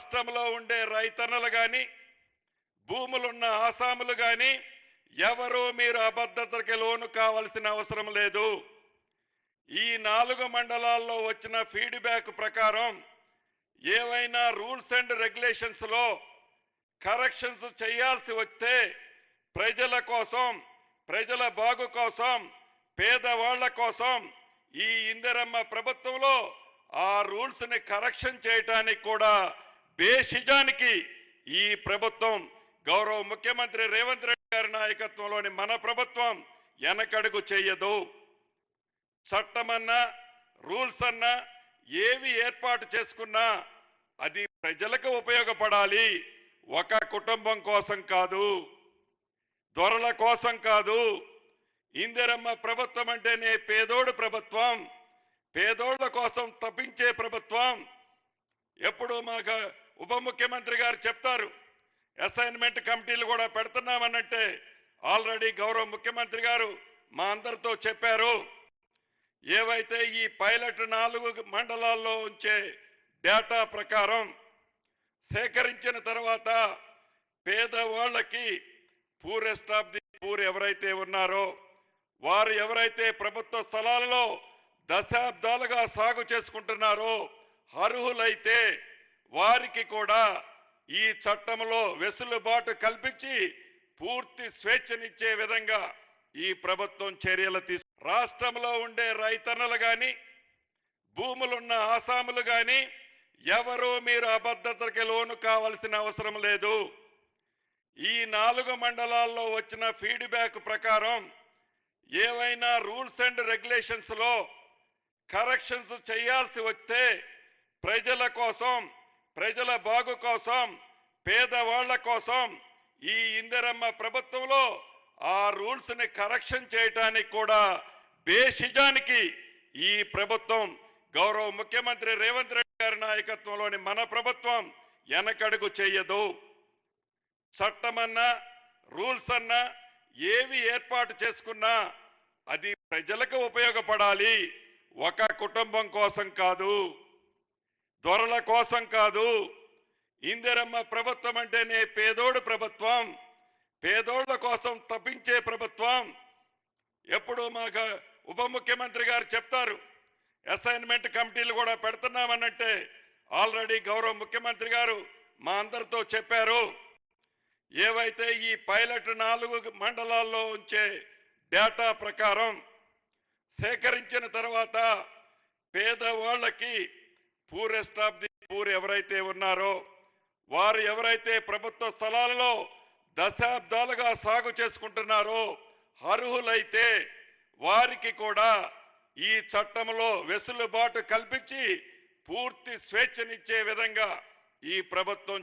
రాష్ట్రంలో ఉండే రైతన్నలు కానీ భూములున్న ఆసాములు కానీ ఎవరు మీరు అబద్ధతకి లోను కావాల్సిన అవసరం లేదు. ఈ నాలుగు మండలాల్లో వచ్చిన ఫీడ్బ్యాక్ ప్రకారం ఏవైనా రూల్స్ అండ్ రెగ్యులేషన్స్లో కరెక్షన్స్ చేయాల్సి వస్తే ప్రజల కోసం ప్రజల బాగు కోసం పేదవాళ్ళ కోసం ఈ ఇందిరమ్మ ప్రభుత్వంలో ఆ రూల్స్ని కరెక్షన్ చేయటానికి కూడా బేషిజానికి ఈ ప్రభుత్వం గౌరవ ముఖ్యమంత్రి రేవంత్ రెడ్డి గారి నాయకత్వంలోని మన ప్రభుత్వం వెనకడుగు చేయదు. చట్టమన్నా రూల్స్ అన్నా ఏవి ఏర్పాటు చేసుకున్నా అది ప్రజలకు ఉపయోగపడాలి. ఒక కుటుంబం కోసం కాదు దొరల కోసం కాదు. ఇందిరమ్మ ప్రభుత్వం అంటేనే పేదోడు ప్రభుత్వం. పేదోళ్ళ కోసం తప్పించే ప్రభుత్వం. ఎప్పుడు మాకు ఉప ముఖ్యమంత్రి గారు చెప్తారు అసైన్మెంట్ కమిటీలు కూడా పెడుతున్నామనంటే ఆల్రెడీ గౌరవ ముఖ్యమంత్రి గారు మా అందరితో చెప్పారు. ఏవైతే ఈ పైలట్ నాలుగు మండలాల్లో ఉంచే డేటా ప్రకారం సేకరించిన తర్వాత పేదవాళ్ళకి పూరెస్ట్ ఆఫ్ ది పూర్ ఎవరైతే ఉన్నారో వారు ఎవరైతే ప్రభుత్వ స్థలాలలో దశాబ్దాలుగా సాగు చేసుకుంటున్నారో అర్హులైతే వారికి కూడా ఈ చట్టంలో వెసులుబాటు కల్పించి పూర్తి స్వేచ్ఛనిచ్చే విధంగా ఈ ప్రభుత్వం చర్యలు తీసు రాష్ట్రంలో ఉండే రైతన్నలు గాని భూములున్న ఆసాములు గాని ఎవరూ మీరు అబద్ధతకి లోను కావాల్సిన అవసరం లేదు. ఈ నాలుగు మండలాల్లో వచ్చిన ఫీడ్బ్యాక్ ప్రకారం ఏవైనా రూల్స్ అండ్ రెగ్యులేషన్స్లో కరెక్షన్స్ చేయాల్సి వస్తే ప్రజల కోసం ప్రజల బాగు కోసం పేదవాళ్ళ కోసం ఈ ఇందిరమ్మ ప్రభుత్వంలో ఆ రూల్స్ని కరెక్షన్ చేయటానికి కూడా బేషిజానికి ఈ ప్రభుత్వం గౌరవ ముఖ్యమంత్రి రేవంత్ రెడ్డి గారి నాయకత్వంలోని మన ప్రభుత్వం వెనకడుగు చేయదు. చట్టమన్నా రూల్స్ అన్నా ఏవి ఏర్పాటు చేసుకున్నా అది ప్రజలకు ఉపయోగపడాలి. ఒక కుటుంబం కోసం కాదు. దొరల కోసం కాదు. ఇందిరమ్మ ప్రభుత్వం అంటేనే పేదోడు ప్రభుత్వం. పేదోళ్ళ కోసం తప్పించే ప్రభుత్వం. ఎప్పుడు మాకు ఉప ముఖ్యమంత్రి గారు చెప్తారు అసైన్మెంట్ కమిటీలు కూడా పెడుతున్నామనంటే ఆల్రెడీ గౌరవ ముఖ్యమంత్రి గారు మా అందరితో చెప్పారు. ఏవైతే ఈ పైలట్ నాలుగు మండలాల్లో ఉంచే డేటా ప్రకారం సేకరించిన తర్వాత పేదవాళ్ళకి పూరెస్ట్ ఆఫ్ ది పూర్ ఎవరైతే ఉన్నారో వారు ఎవరైతే ప్రభుత్వ స్థలాలలో దశాబ్దాలుగా సాగు చేసుకుంటున్నారో అర్హులైతే వారికి కూడా ఈ చట్టంలో వెసులుబాటు కల్పించి పూర్తి స్వేచ్ఛనిచ్చే విధంగా ఈ ప్రభుత్వం